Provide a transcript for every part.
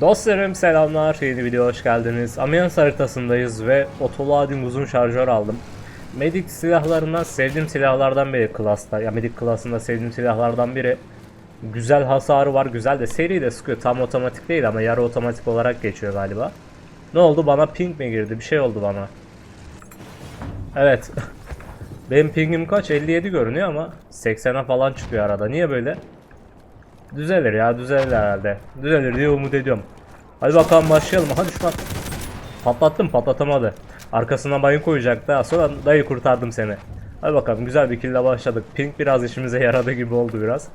Dostlarım selamlar, yeni video hoş geldiniz. Amiens haritasındayız ve Otoladim uzun şarjör aldım. Medik silahlarından sevdiğim silahlardan biri klasta. Ya Medik klasında sevdiğim silahlardan biri. Güzel hasarı var, güzel de seri de sıkıyor. Tam otomatik değil ama yarı otomatik olarak geçiyor galiba. Ne oldu? Bana ping mi girdi? Bir şey oldu bana. Evet. Benim pingim kaç? 57 görünüyor ama 80'e falan çıkıyor arada. Niye böyle? Düzelir ya düzelir herhalde. Düzelir diye umut ediyorum. Hadi bakalım başlayalım. Hadi şu an. Patlattım patlatamadı. Arkasına bayın koyacaktı. Sonra dayı kurtardım seni. Hadi bakalım güzel bir kille başladık. Pink biraz işimize yaradı gibi oldu biraz.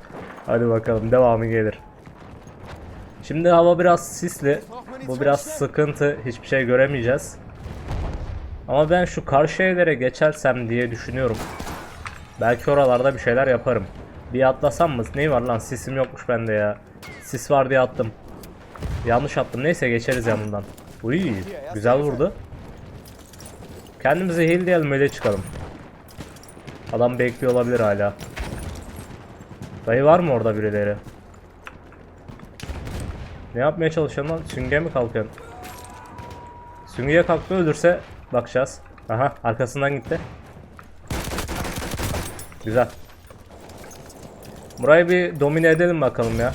Hadi bakalım devamı gelir. Şimdi hava biraz sisli. Bu biraz sıkıntı. Hiçbir şey göremeyeceğiz. Ama ben şu karşı evlere geçersem diye düşünüyorum. Belki oralarda bir şeyler yaparım. Bir atlasam mı? Ne var lan? Sisim yokmuş bende ya. Sis var diye attım. Yanlış attım. Neyse geçeriz ya bundan. Uy, güzel vurdu. Kendimize heal diyelim öyle çıkalım. Adam bekliyor olabilir hala. Dayı var mı orada birileri? Ne yapmaya çalışıyorsun lan? Süngüye mi kalkıyorsun? Süngüye kalktı ölürse bakacağız. Aha arkasından gitti. Güzel. Burayı bir domine edelim bakalım ya.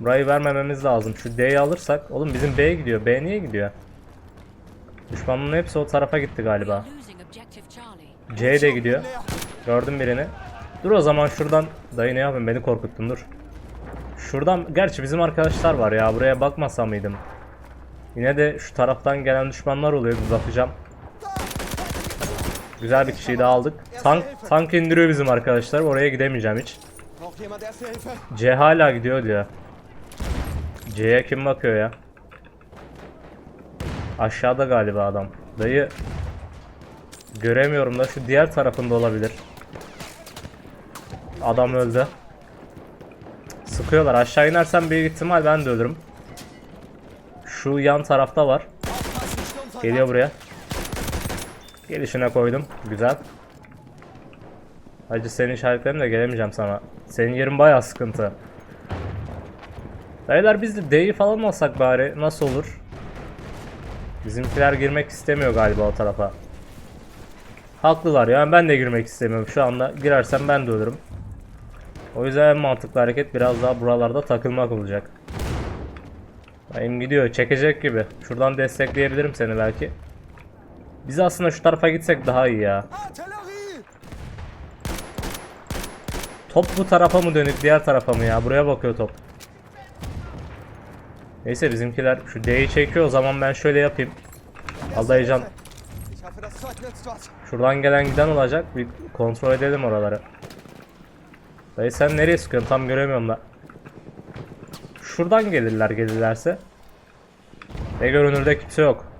Burayı vermememiz lazım. Şu D'yi alırsak. Oğlum bizim B'ye gidiyor. B niye gidiyor? Düşmanların hepsi o tarafa gitti galiba. C de gidiyor. Gördüm birini. Dur o zaman şuradan. Dayı ne yapayım beni korkuttun dur. Şuradan gerçi bizim arkadaşlar var ya buraya bakmasam mıydım? Yine de şu taraftan gelen düşmanlar oluyor bir bakacağım. Güzel bir kişiyi daha aldık. Tank, tank indiriyor bizim arkadaşlar. Oraya gidemeyeceğim hiç. C hala gidiyor diyor. C'ye kim bakıyor ya? Aşağıda galiba adam. Dayı göremiyorum da şu diğer tarafında olabilir. Adam öldü. Sıkıyorlar. Aşağı inersem büyük ihtimal ben de ölürüm. Şu yan tarafta var. Geliyor buraya. Gelişine koydum. Güzel. Hacı senin işaretlerim de gelemeyeceğim sana. Senin yerin bayağı sıkıntı. Dayılar biz de D'yi falan alsak bari nasıl olur? Bizimkiler girmek istemiyor galiba o tarafa. Haklılar yani ben de girmek istemiyorum şu anda. Girersem ben de ölürüm. O yüzden en mantıklı hareket biraz daha buralarda takılmak olacak. Benim gidiyor çekecek gibi. Şuradan destekleyebilirim seni belki. Biz aslında şu tarafa gitsek daha iyi ya. Top bu tarafa mı dönük diğer tarafa mı ya? Buraya bakıyor top. Neyse bizimkiler şu D'yi çekiyor o zaman ben şöyle yapayım. Al dayıcan. Ich hoffe, das Zeug nützt was. Şuradan gelen giden olacak. Bir kontrol edelim oraları. Dayı sen nereye sıkıyorsun? Tam göremiyorum da. Şuradan gelirler gelirlerse. Ve görünürde kimse yok.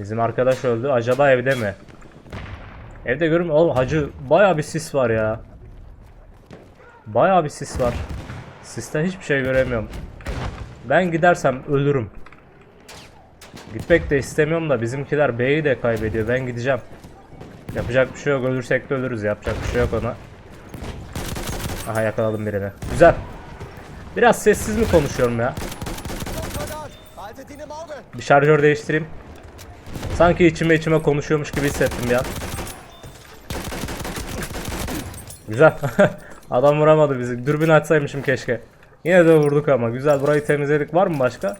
Bizim arkadaş öldü. Acaba evde mi? Evde görünmüyor. Oğlum hacı baya bir sis var ya. Baya bir sis var. Sisten hiçbir şey göremiyorum. Ben gidersem ölürüm. Gitmek de istemiyorum da bizimkiler B'yi de kaybediyor. Ben gideceğim. Yapacak bir şey yok. Ölürsek de ölürüz. Yapacak bir şey yok ona. Aha yakaladım birini. Güzel. Biraz sessiz mi konuşuyorum ya? Bir şarjör değiştireyim. Sanki içime içime konuşuyormuş gibi hissettim ya. Güzel. Adam vuramadı bizi. Dürbün açsaymışım keşke. Yine de vurduk ama. Güzel burayı temizledik. Var mı başka?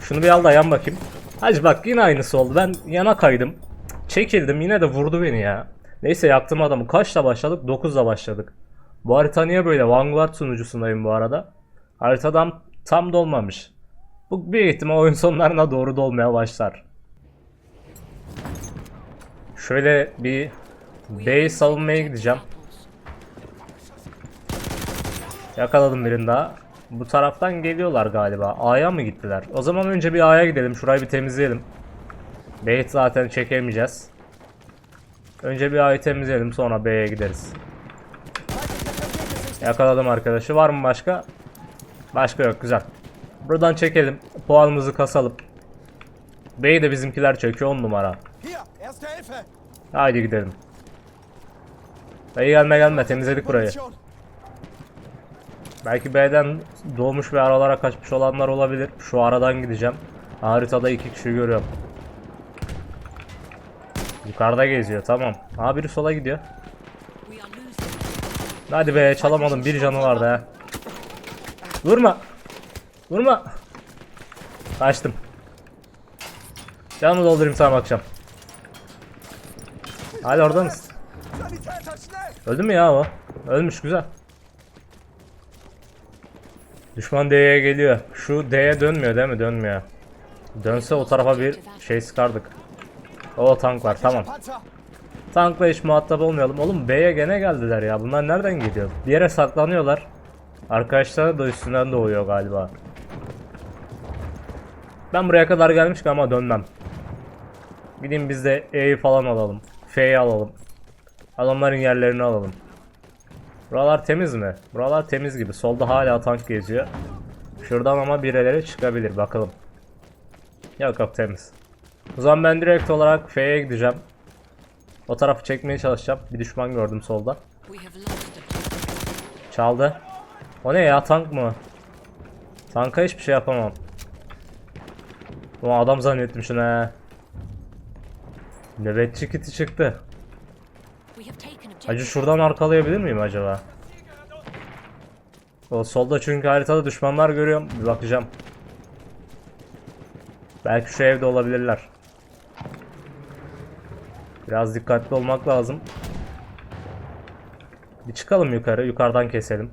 Şunu bir al da yan bakayım. Hacı bak yine aynısı oldu. Ben yana kaydım. Çekildim yine de vurdu beni ya. Neyse yaktım adamı. Kaçla başladık? 9'la başladık. Bu harita niye böyle? Vanguard sunucusundayım bu arada. Haritadan tam dolmamış. Bu bir ihtimal oyun sonlarına doğru dolmaya başlar. Şöyle bir B'yi savunmaya gideceğim. Yakaladım birini daha. Bu taraftan geliyorlar galiba. A'ya mı gittiler? O zaman önce bir A'ya gidelim. Şurayı bir temizleyelim. B'yi zaten çekemeyeceğiz. Önce bir A'yı temizleyelim sonra B'ye gideriz. Yakaladım arkadaşı. Var mı başka? Başka yok. Güzel. Buradan çekelim. Puanımızı kasalım. B'yi de bizimkiler çekiyor 10 numara. Haydi gidelim. Dayı gelme gelme temizledik burayı. Belki B'den doğmuş ve aralara kaçmış olanlar olabilir. Şu aradan gideceğim. Haritada iki kişi görüyorum. Yukarıda geziyor tamam. Aa biri sola gidiyor. Hadi be çalamadım bir canı vardı ha. Vurma. Vurma. Kaçtım. Canımı doldurayım sana bakacağım. Hadi orada mısın? Öldü mü ya o? Ölmüş güzel. Düşman D'ye geliyor. Şu D'ye dönmüyor değil mi? Dönmüyor. Dönse o tarafa bir şey sıkardık. O tank var tamam. Tankla hiç muhatap olmayalım. Oğlum B'ye gene geldiler ya. Bunlar nereden geliyor? Bir yere saklanıyorlar. Arkadaşlar da üstünden doğuyor galiba. Ben buraya kadar gelmişken ama dönmem. Gideyim biz de E'yi falan alalım. F'yi alalım. Adamların yerlerini alalım. Buralar temiz mi? Buralar temiz gibi. Solda hala tank geziyor. Şuradan ama birileri çıkabilir. Bakalım. Yok yok temiz. O zaman ben direkt olarak F'ye gideceğim. O tarafı çekmeye çalışacağım. Bir düşman gördüm solda. Çaldı. O ne ya tank mı? Tanka hiçbir şey yapamam. Bu adam zannettim şunu he. Nöbetçi kiti çıktı. Acı şuradan arkalayabilir miyim acaba? O solda çünkü haritada düşmanlar görüyorum. Bir bakacağım. Belki şu evde olabilirler. Biraz dikkatli olmak lazım. Bir çıkalım yukarı. Yukarıdan keselim.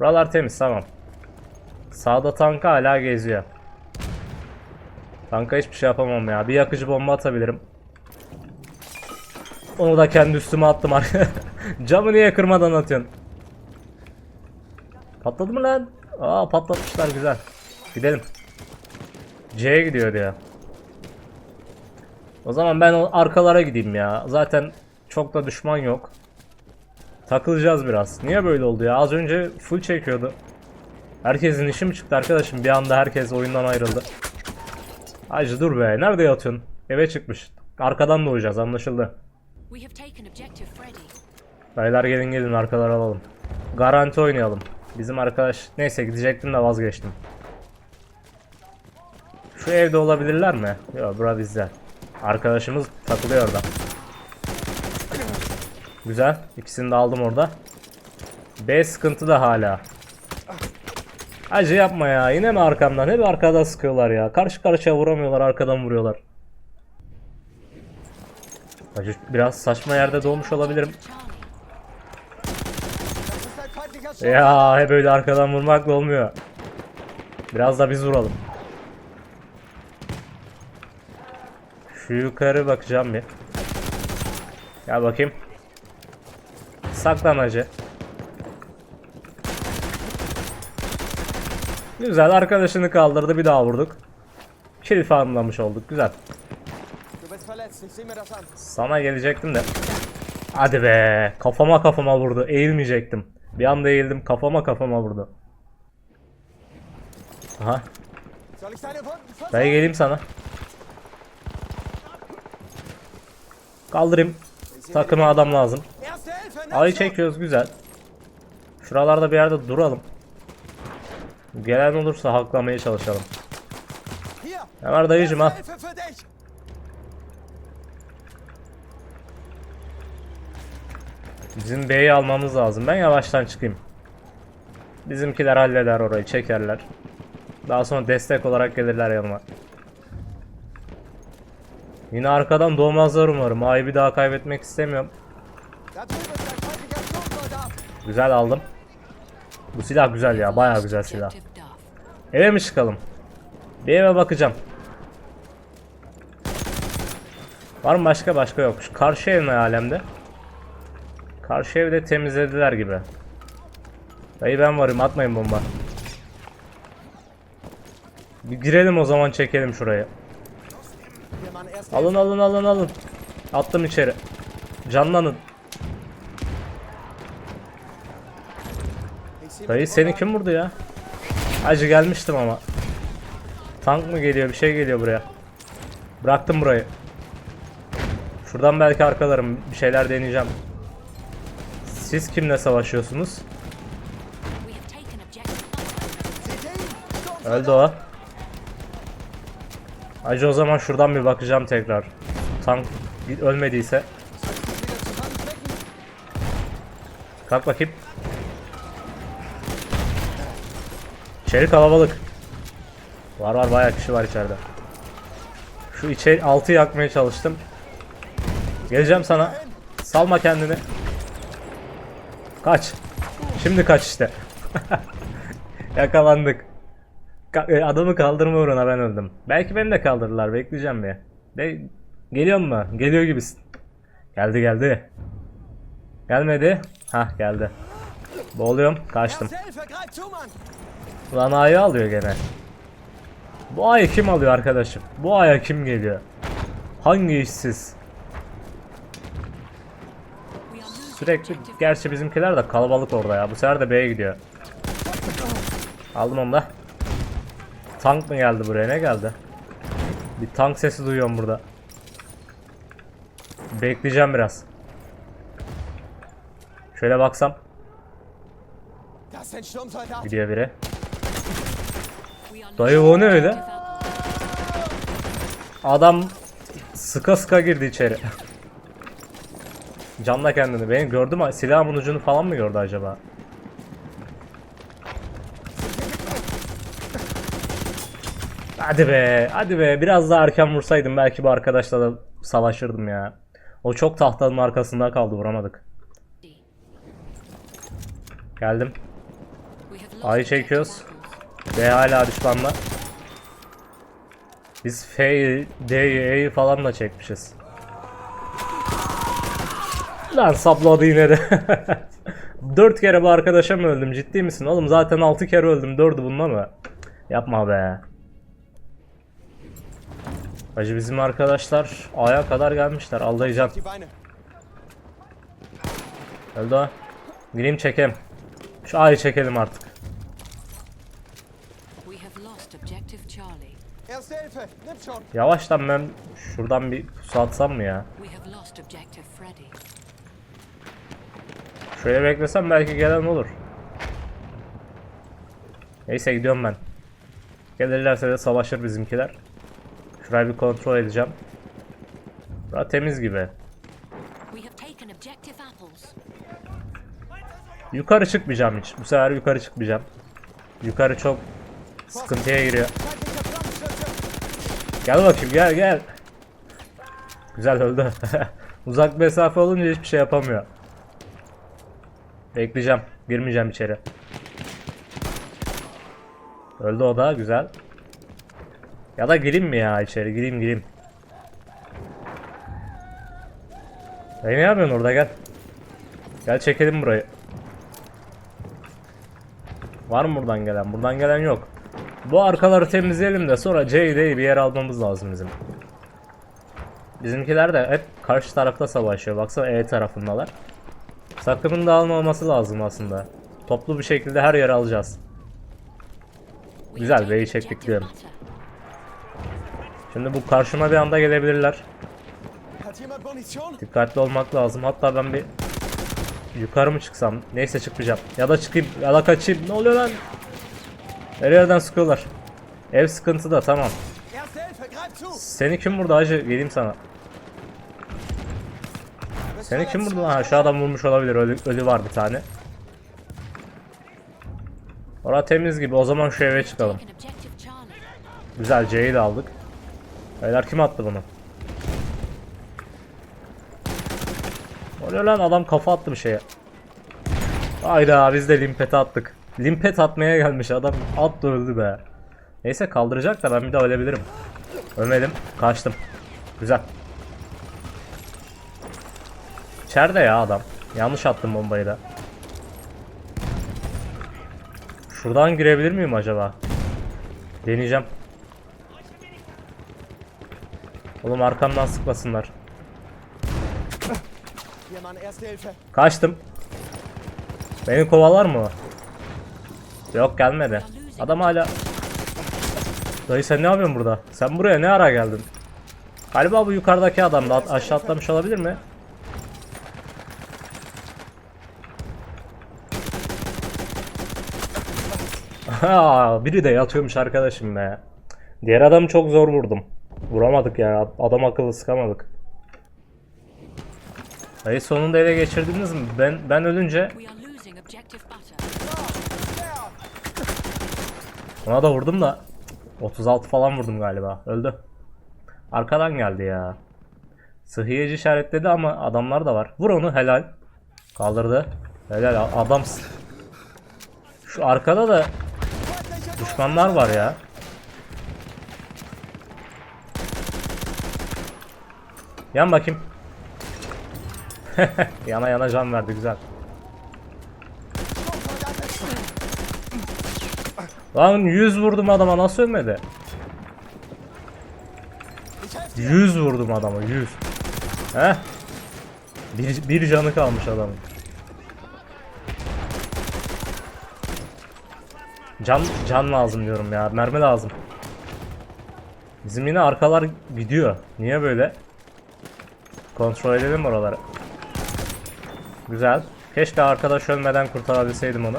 Buralar temiz tamam. Sağda tanka hala geziyor. Tanka hiçbir şey yapamam ya. Bir yakıcı bomba atabilirim. Onu da kendi üstüme attım arkaya. Camı niye kırmadan atıyorsun? Patladı mı lan? Aa patlatmışlar güzel. Gidelim. C'ye gidiyor diyor. O zaman ben arkalara gideyim ya. Zaten çok da düşman yok. Takılacağız biraz. Niye böyle oldu ya? Az önce full çekiyordu. Herkesin işi mi çıktı arkadaşım? Bir anda herkes oyundan ayrıldı. Hacı dur be. Nerede yatıyorsun? Eve çıkmış. Arkadan doğacağız anlaşıldı. Baylar gelin gelin arkalar alalım. Garanti oynayalım. Bizim arkadaş neyse gidecektim de vazgeçtim. Şu evde olabilirler mi? Yok bura bizde. Arkadaşımız takılıyor orada. Güzel. İkisini de aldım orada. B sıkıntı da hala. Acı yapma ya. Yine mi arkamdan? Hep arkada sıkıyorlar ya. Karşı karşıya vuramıyorlar. Arkadan vuruyorlar. Acı biraz saçma yerde doğmuş olabilirim. Ya hep öyle arkadan vurmakla olmuyor. Biraz da biz vuralım. Şu yukarı bakacağım bir. Gel bakayım. Saklan hacı. Güzel arkadaşını kaldırdı bir daha vurduk. Kill farmlamış olduk güzel. Sana gelecektim de. Hadi be. Kafama kafama vurdu. Eğilmeyecektim. Bir anda eğildim. Kafama kafama vurdu. Aha. Dayı geleyim sana. Kaldırayım. Takıma adam lazım. Ayı çekiyoruz güzel. Şuralarda bir yerde duralım. Gelen olursa haklamaya çalışalım. Ne var dayıcım dich! Bizim B'yi almamız lazım. Ben yavaştan çıkayım. Bizimkiler halleder orayı, çekerler. Daha sonra destek olarak gelirler yanıma. Yine arkadan doğmazlar umarım. A'yı bir daha kaybetmek istemiyorum. Güzel aldım. Bu silah güzel ya, bayağı güzel silah. Eve mi çıkalım? Bir eve bakacağım. Var mı başka? Başka yok. Şu karşı ev ne alemde? Karşı evde temizlediler gibi. Dayı ben varım atmayın bomba. Bir girelim o zaman çekelim şurayı. Alın alın alın alın. Attım içeri. Canlanın. Dayı seni kim vurdu ya? Acı gelmiştim ama. Tank mı geliyor? Bir şey geliyor buraya. Bıraktım burayı. Şuradan belki arkalarım. Bir şeyler deneyeceğim. Siz kimle savaşıyorsunuz? Öldü o. Acı o zaman şuradan bir bakacağım tekrar. Tank ölmediyse. Kalk bakayım. İçeri kalabalık. Var var bayağı kişi var içeride. Şu içeri altı yakmaya çalıştım. Geleceğim sana. Salma kendini. Kaç. Şimdi kaç işte. Yakalandık. Ka- e, adamı kaldırma uğruna ben öldüm. Belki beni de kaldırırlar. Bekleyeceğim bir. De Geliyor mu? Geliyor gibisin. Geldi geldi. Gelmedi. Hah geldi. Boğuluyorum. Kaçtım. Lan ayı alıyor gene. Bu ayı kim alıyor arkadaşım? Bu aya kim geliyor? Hangi işsiz? Sürekli gerçi bizimkiler de kalabalık orada ya. Bu sefer de B'ye gidiyor. Aldım onu da. Tank mı geldi buraya? Ne geldi? Bir tank sesi duyuyorum burada. Bekleyeceğim biraz. Şöyle baksam gidiyor biri. Dayı o ne öyle? Adam sıka sıka girdi içeri. Canla kendini. Beni gördü mü? Silahımın ucunu falan mı gördü acaba? Hadi be, hadi be. Biraz daha erken vursaydım belki bu arkadaşla da savaşırdım ya. O çok tahtanın arkasında kaldı, vuramadık. Geldim. Ayı çekiyoruz. B hala düşmanla. Biz F'yi, D'yi, E'yi falan da çekmişiz. Lan sapladı yine de. 4 kere bu arkadaşa mı öldüm? Ciddi misin? Oğlum zaten 6 kere öldüm. 4'ü bunda mı? Yapma be. Hacı bizim arkadaşlar A'ya kadar gelmişler. Beine! Öldü o. Gireyim çekelim. Şu A'yı çekelim artık. Yavaştan ben şuradan bir pusu atsam mı ya? Şöyle beklesem belki gelen olur. Neyse gidiyorum ben. Gelirlerse de savaşır bizimkiler. Şurayı bir kontrol edeceğim. Bura temiz gibi. Yukarı çıkmayacağım hiç. Bu sefer yukarı çıkmayacağım. Yukarı çok sıkıntıya giriyor. Gel bakayım gel gel. Güzel öldü. Uzak mesafe olunca hiçbir şey yapamıyor. Bekleyeceğim. Girmeyeceğim içeri. Öldü o da güzel. Ya da gireyim mi ya içeri? Gireyim gireyim. Dayı ne yapıyorsun orada gel. Gel çekelim burayı. Var mı buradan gelen? Buradan gelen yok. Bu arkaları temizleyelim de sonra C'yi bir yer almamız lazım bizim. Bizimkiler de hep karşı tarafta savaşıyor. Baksana E tarafındalar. Sakının dağılmaması lazım aslında. Toplu bir şekilde her yeri alacağız. Güzel, B'yi çektik diyorum. Şimdi bu karşıma bir anda gelebilirler. Dikkatli olmak lazım. Hatta ben bir yukarı mı çıksam? Neyse çıkmayacağım. Ya da çıkayım ya da kaçayım. Ne oluyor lan? Her yerden sıkıyorlar. Ev tamam. Hilfe, greif zu! Seni kim vurdu hacı? Geleyim sana. Seni kim vurdu? Ha şu adam vurmuş olabilir. Ölü, ölü var bir tane. Ora temiz gibi. O zaman şu eve çıkalım. Güzel C'yi de aldık. Beyler kim attı bunu? Oluyor lan adam kafa attı bir şeye. Hayda biz de limpet attık. Limpet atmaya gelmiş adam attı öldü be. Neyse kaldıracak da ben bir daha ölebilirim. Ölmedim. Kaçtım. Güzel. İçeride ya adam. Yanlış attım bombayı da. Şuradan girebilir miyim acaba? Deneyeceğim. Oğlum arkamdan sıkmasınlar. Kaçtım. Beni kovalar mı? Yok gelmedi. Adam hala... Dayı sen ne yapıyorsun burada? Sen buraya ne ara geldin? Galiba bu yukarıdaki adam da aşağı atlamış olabilir mi? Aa, biri de yatıyormuş arkadaşım be. Diğer adamı çok zor vurdum. Vuramadık ya. Adam akıllı sıkamadık. Dayı sonunda ele geçirdiniz mi? Ben ben ölünce ona da vurdum da 36 falan vurdum galiba. Öldü. Arkadan geldi ya. Sıhhiyeci işaretledi ama adamlar da var. Vur onu helal. Kaldırdı. Helal adamsın. Şu arkada da düşmanlar var ya. Yan bakayım. yana yana can verdi güzel. Lan 100 vurdum adama nasıl ölmedi? Ich helfe dir. 100 vurdum adama 100. Heh. Bir, bir canı kalmış adamın. Can can lazım diyorum ya. Mermi lazım. Bizim yine arkalar gidiyor. Niye böyle? Kontrol edelim oraları. Güzel. Keşke arkadaş ölmeden kurtarabilseydim onu.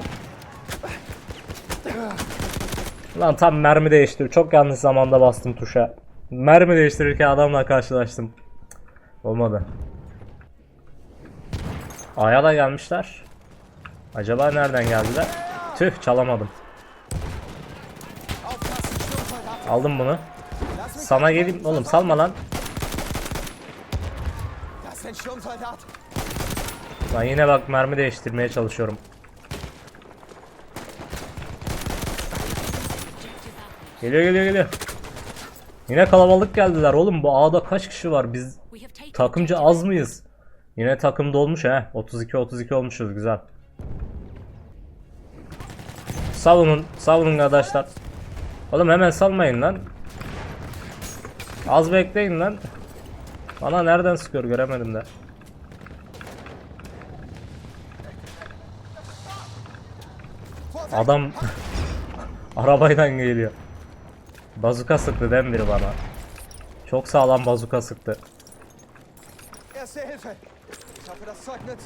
Lan tam mermi değiştir. Çok yanlış zamanda bastım tuşa. Mermi değiştirirken adamla karşılaştım. Olmadı. A'ya da gelmişler. Acaba nereden geldiler? Tüh çalamadım. Aldım bunu. Sana geleyim oğlum salma lan. Ben yine bak mermi değiştirmeye çalışıyorum. Geliyor geliyor geliyor. Yine kalabalık geldiler oğlum bu A'da kaç kişi var biz takımcı az mıyız? Yine takım dolmuş he 32 32 olmuşuz güzel. Savunun savunun arkadaşlar. Oğlum hemen salmayın lan. Az bekleyin lan. Bana nereden sıkıyor göremedim de. Adam arabayla geliyor. Bazuka sıktı mi biri bana? Çok sağlam bazuka sıktı.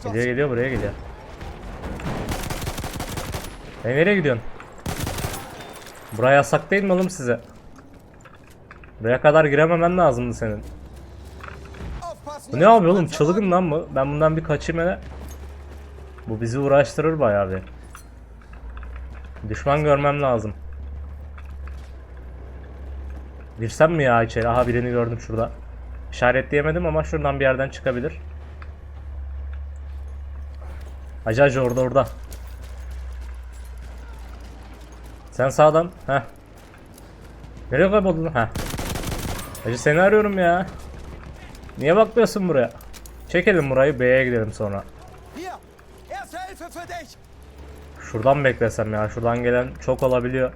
Uns. geliyor buraya geliyor. E nereye gidiyorsun? Buraya yasak değil mi oğlum size? Buraya kadar girememen lazımdı senin. Bu ne yapıyor oğlum? Çılgın lan mı? Ben bundan bir kaçayım hele. Bu bizi uğraştırır bayağı bir. Düşman görmem lazım. Girsem mi ya içeri? Aha birini gördüm şurada. İşaretleyemedim ama şuradan bir yerden çıkabilir. Hacı orada orada. Sen sağdan. Heh. Nereye kayboldun? Heh. Hacı seni arıyorum ya. Niye bakmıyorsun buraya? Çekelim burayı B'ye gidelim sonra. Şuradan beklesem ya. Şuradan gelen çok olabiliyor.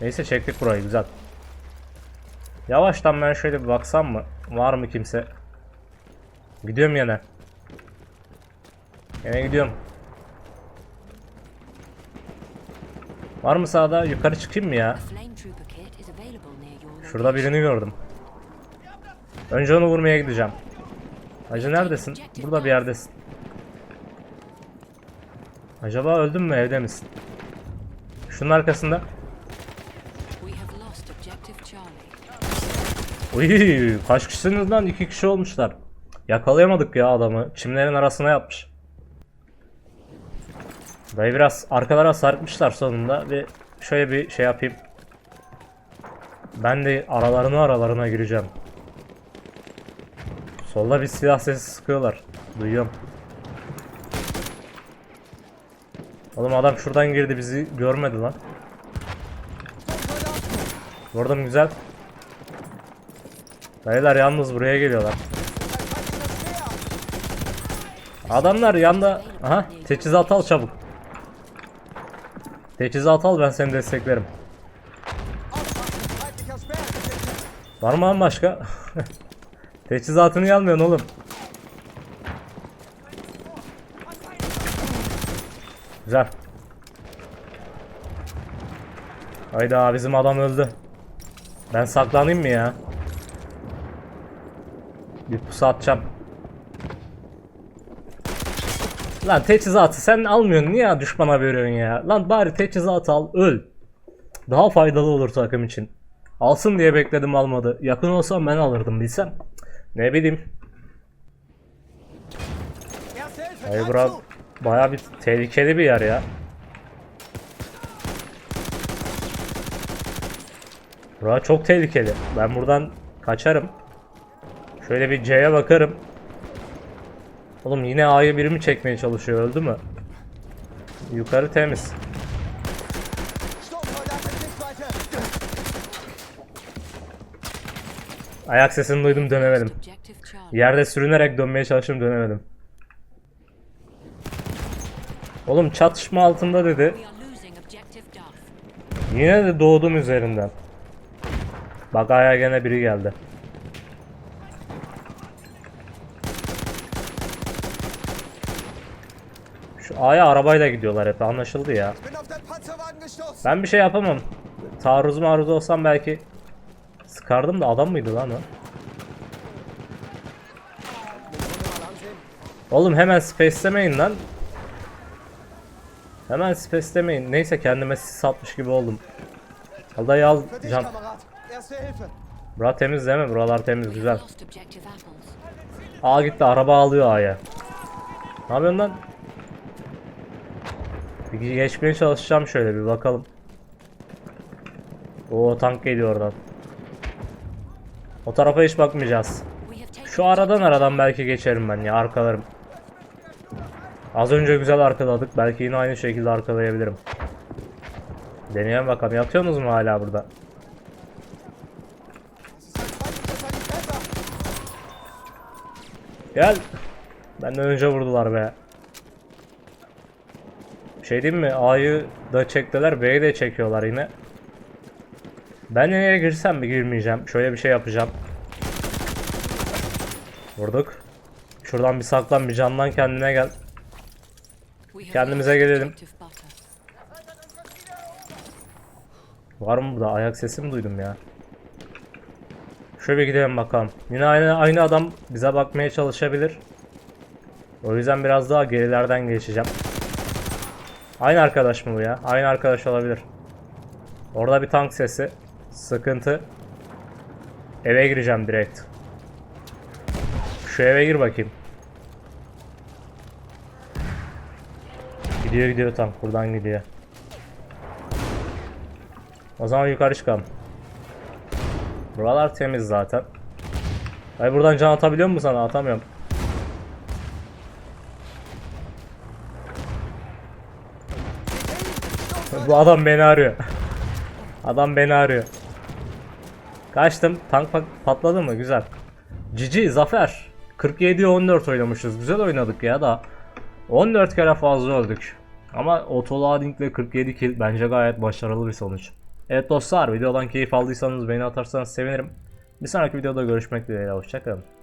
Neyse çektik burayı güzel. Yavaştan ben şöyle bir baksam mı? Var mı kimse? Gidiyorum yine. Yine gidiyorum. Var mı sağda? Yukarı çıkayım mı ya? Şurada birini gördüm. Önce onu vurmaya gideceğim. Hacı neredesin? Burada bir yerdesin. Acaba öldün mü evde misin? Şunun arkasında. Uy, kaç kişisiniz lan? İki kişi olmuşlar. Yakalayamadık ya adamı. Çimlerin arasına yapmış. Dayı biraz arkalara sarkmışlar sonunda ve şöyle bir şey yapayım. Ben de aralarına aralarına gireceğim. Solda bir silah sesi sıkıyorlar. Duyuyorum. Oğlum adam şuradan girdi bizi görmedi lan. Vurdum güzel. Dayılar yalnız buraya geliyorlar. Adamlar yanda... Aha teçhizat al çabuk. Teçhizat al ben seni desteklerim. Var mı başka? Teçhizatını almıyorsun oğlum? Güzel. Hayda bizim adam öldü. Ben saklanayım mı ya? Bir pusu atacağım. Lan teçhizatı sen almıyorsun niye düşmana veriyorsun ya? Lan bari teçhizatı al öl. Daha faydalı olur takım için. Alsın diye bekledim almadı. Yakın olsam ben alırdım bilsem. Ne bileyim. Hayır bura baya bir tehlikeli bir yer ya. Bura çok tehlikeli. Ben buradan kaçarım. Şöyle bir C'ye bakarım. Oğlum yine A'yı biri mi çekmeye çalışıyor öldü mü? Yukarı temiz. Ayak sesini duydum dönemedim. Yerde sürünerek dönmeye çalıştım dönemedim. Oğlum çatışma altında dedi. Yine de doğdum üzerinden. Bak aya gene biri geldi. A'ya arabayla gidiyorlar hep anlaşıldı ya. Ben bir şey yapamam. Taarruz maruz olsam belki sıkardım da adam mıydı lan o? Oğlum hemen space'lemeyin lan. Hemen space'lemeyin. Neyse kendime sis atmış gibi oldum. Aldayı al Für dich, can. Bura temiz değil mi? Buralar temiz güzel. A gitti araba alıyor A'ya. Ne yapıyorsun lan? Geçmeye çalışacağım şöyle bir bakalım. O tank geliyor oradan. O tarafa hiç bakmayacağız. Şu aradan aradan belki geçerim ben ya arkalarım. Az önce güzel arkaladık. Belki yine aynı şekilde arkalayabilirim. Deneyelim bakalım. Yatıyorsunuz mu hala burada? Gel. Benden önce vurdular be. Şey diyeyim mi? A'yı da çektiler. B'yi de çekiyorlar yine. Ben nereye girsem mi girmeyeceğim. Şöyle bir şey yapacağım. Vurduk. Şuradan bir saklan bir canlan kendine gel. Kendimize gelelim. Var mı burada? Ayak sesi mi duydum ya? Şöyle gidelim bakalım. Yine aynı aynı adam bize bakmaya çalışabilir. O yüzden biraz daha gerilerden geçeceğim. Aynı arkadaş mı bu ya? Aynı arkadaş olabilir. Orada bir tank sesi. Sıkıntı. Eve gireceğim direkt. Şu eve gir bakayım. Gidiyor gidiyor tank. Buradan gidiyor. O zaman yukarı çıkalım. Buralar temiz zaten. Ay buradan can atabiliyor musun sana? Atamıyorum. Bu adam beni arıyor. Adam beni arıyor. Kaçtım. Tank pat- patladı mı? Güzel. Cici zafer. 47'ye 14 oynamışız. Güzel oynadık ya da. 14 kere fazla öldük. Ama autoloading ve 47 kill bence gayet başarılı bir sonuç. Evet dostlar videodan keyif aldıysanız beğeni atarsanız sevinirim. Bir sonraki videoda görüşmek dileğiyle hoşçakalın.